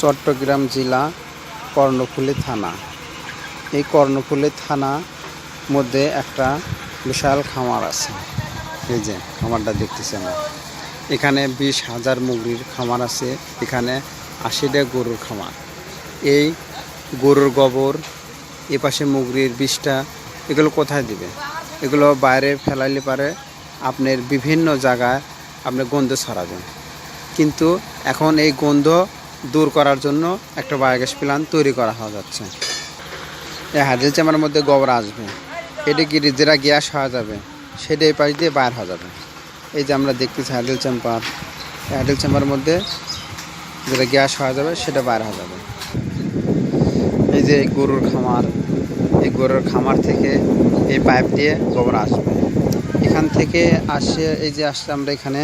চট্টগ্রাম জেলা কর্ণফুলী থানা। এই কর্ণফুলী থানা মধ্যে একটা বিশাল খামার আছে। এই যে খামারটা দেখতেছি আমরা এখানে বিশ হাজার মুগরির খামার আছে। এখানে আশিটা গরুর খামার। এই গরুর গোবর, এ পাশে মুগরির বিষটা, এগুলো কোথায় দিবে? এগুলো বাইরে ফেলাইলে পারে আপনার বিভিন্ন জায়গায় আপনি গন্ধ ছড়াবেন। কিন্তু এখন এই গন্ধ দূর করার জন্য একটা বায়োগ্যাস প্ল্যান্ট তৈরি করা হওয়া যাচ্ছে। এই হাইড্রোজেন চেম্বারের মধ্যে গোবর আসবে। এটা কি যেটা গ্যাস হওয়া যাবে? সেটা এই পাশ দিয়ে বাইর হওয়া যাবে। এই যে আমরা দেখতেছি হাইড্রোজেন চেম্বার। এই হাইড্রোজেন চেম্বারের মধ্যে যেটা গ্যাস হওয়া যাবে, সেটা বাইর হওয়া যাবে। এই যে গরুর খামার, এই গরুর খামার থেকে এই পাইপ দিয়ে গোবর আসবে। এখান থেকে আসে, এই যে আসছে আমরা এখানে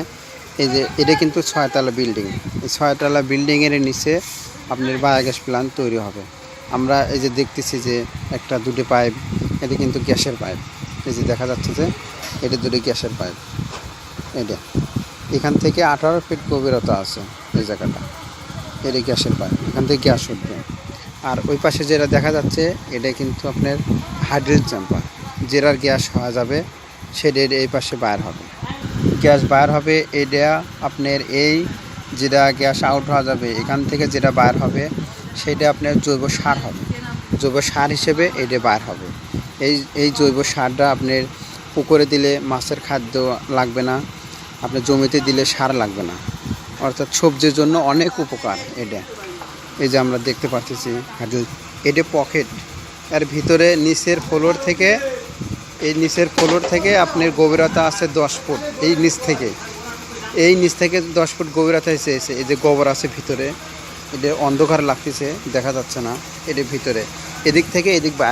এই যে, এটা কিন্তু ছয়তলা বিল্ডিং এই ছয়তলা বিল্ডিংয়ের নিচে আপনার বায়োগ্যাস প্ল্যান্ট তৈরি হবে। আমরা এই যে দেখতেছি যে একটা দুটো পাইপ এটা কিন্তু গ্যাসের পাইপ এই যে দেখা যাচ্ছে যে এটা দুটো গ্যাসের পাইপ এটা এখান থেকে আঠারো ফিট গভীরতা আছে এই জায়গাটা। এটা গ্যাসের পাইপ এখান থেকে গ্যাস উঠবে। আর ওই পাশে যেটা দেখা যাচ্ছে, এটা কিন্তু আপনার হাইড্রোজেন চাম্পার যেটার গ্যাস হওয়া যাবে সেটা এই পাশে বাইর হবে। গ্যাস বাইর হবে, এটা আপনার এই যেটা গ্যাস আউট হওয়া যাবে, এখান থেকে যেটা বাইর হবে, সেটা আপনার জৈব সার হবে। জৈব সার হিসেবে এটা বাইর হবে। এই এই জৈব সারটা আপনার পুকুরে দিলে মাছের খাদ্য লাগবে না, আপনার জমিতে দিলে সার লাগবে না। অর্থাৎ সবজির জন্য অনেক উপকার এটা। এই যে আমরা দেখতে পাচ্ছি এটা পকেট, এর ভিতরে নিচের ফ্লোর থেকে এই নিচের ফ্লোর থেকে আপনার গভীরতা আছে দশ ফুট, এই নিচ থেকে। এই নিচ থেকে দশ ফুট গভীরতা এসে এসে এই যে গোবর আছে ভিতরে, এটা অন্ধকার লাগতেছে, দেখা যাচ্ছে না, এটা ভিতরে। এদিক থেকে এদিক